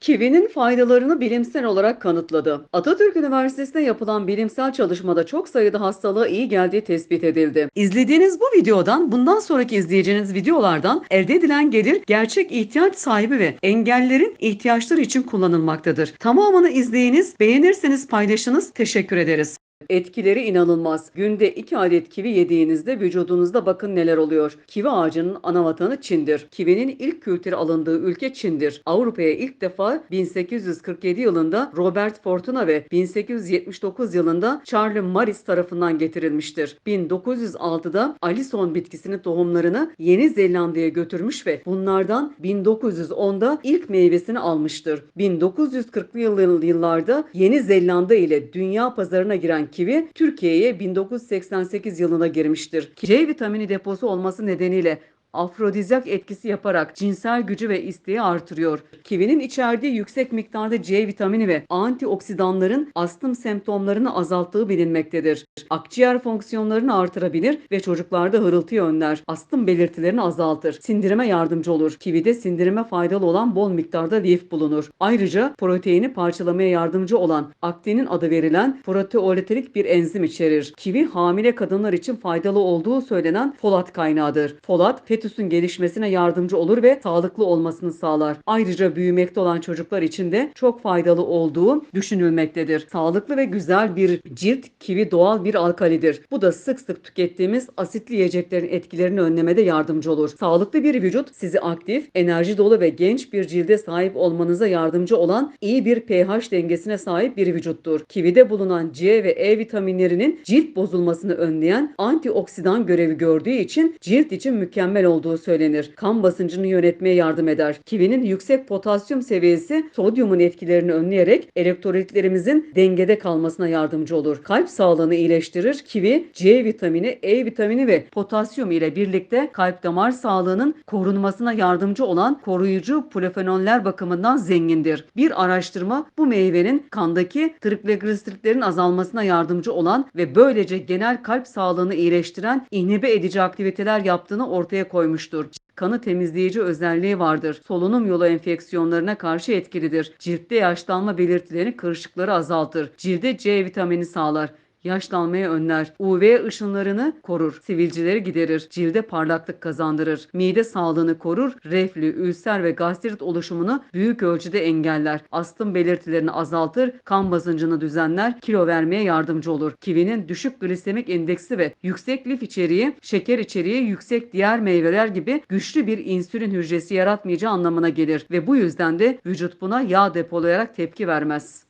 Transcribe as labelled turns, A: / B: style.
A: Kivinin faydalarını bilimsel olarak kanıtladı. Atatürk Üniversitesi'nde yapılan bilimsel çalışmada çok sayıda hastalığa iyi geldiği tespit edildi. İzlediğiniz bu videodan bundan sonraki izleyeceğiniz videolardan elde edilen gelir gerçek ihtiyaç sahibi ve engellerin ihtiyaçları için kullanılmaktadır. Tamamını izleyiniz, beğenirseniz paylaşınız, teşekkür ederiz. Etkileri inanılmaz. Günde 2 adet kivi yediğinizde vücudunuzda bakın neler oluyor. Kivi ağacının ana vatanı Çin'dir. Kivinin ilk kültürü alındığı ülke Çin'dir. Avrupa'ya ilk defa 1847 yılında Robert Fortuna ve 1879 yılında Charles Maris tarafından getirilmiştir. 1906'da Alison bitkisinin tohumlarını Yeni Zelanda'ya götürmüş ve bunlardan 1910'da ilk meyvesini almıştır. 1940'lı yıllı- yıllarda Yeni Zelanda ile dünya pazarına giren kivi Türkiye'ye 1988 yılına girmiştir. C vitamini deposu olması nedeniyle afrodizyak etkisi yaparak cinsel gücü ve isteği artırıyor. Kivinin içerdiği yüksek miktarda C vitamini ve antioksidanların astım semptomlarını azalttığı bilinmektedir. Akciğer fonksiyonlarını artırabilir ve çocuklarda hırıltıyı önler. Astım belirtilerini azaltır. Sindirime yardımcı olur. Kivide sindirime faydalı olan bol miktarda lif bulunur. Ayrıca proteini parçalamaya yardımcı olan aktinin adı verilen proteoliterik bir enzim içerir. Kivi hamile kadınlar için faydalı olduğu söylenen folat kaynağıdır. Folat fetüsün gelişmesine yardımcı olur ve sağlıklı olmasını sağlar. Ayrıca büyümekte olan çocuklar için de çok faydalı olduğu düşünülmektedir. Sağlıklı ve güzel bir cilt kivi doğal bir alkalidir. Bu da sık sık tükettiğimiz asitli yiyeceklerin etkilerini önlemede yardımcı olur. Sağlıklı bir vücut sizi aktif, enerji dolu ve genç bir cilde sahip olmanıza yardımcı olan iyi bir pH dengesine sahip bir vücuttur. Kivide bulunan C ve E vitaminlerinin cilt bozulmasını önleyen antioksidan görevi gördüğü için cilt için mükemmel olduğu söylenir. Kan basıncını yönetmeye yardım eder. Kivinin yüksek potasyum seviyesi sodyumun etkilerini önleyerek elektrolitlerimizin dengede kalmasına yardımcı olur. Kalp sağlığını iyileştirir. Kivi C vitamini, E vitamini ve potasyum ile birlikte kalp damar sağlığının korunmasına yardımcı olan koruyucu polifenoller bakımından zengindir. Bir araştırma bu meyvenin kandaki trigliseritlerin azalmasına yardımcı olan ve böylece genel kalp sağlığını iyileştiren inhibe edici aktiviteler yaptığını ortaya koymuştur. Kanı temizleyici özelliği vardır. Solunum yolu enfeksiyonlarına karşı etkilidir. Ciltte yaşlanma belirtilerini kırışıkları azaltır. Cilde C vitamini sağlar yaşlanmayı önler. UV ışınlarını korur. Sivilceleri giderir. Cilde parlaklık kazandırır. Mide sağlığını korur. Reflü, ülser ve gastrit oluşumunu büyük ölçüde engeller. Astım belirtilerini azaltır. Kan basıncını düzenler. Kilo vermeye yardımcı olur. Kivinin düşük glisemik indeksi ve yüksek lif içeriği, şeker içeriği yüksek diğer meyveler gibi güçlü bir insülin hücresi yaratmayacağı anlamına gelir ve bu yüzden de vücut buna yağ depolayarak tepki vermez.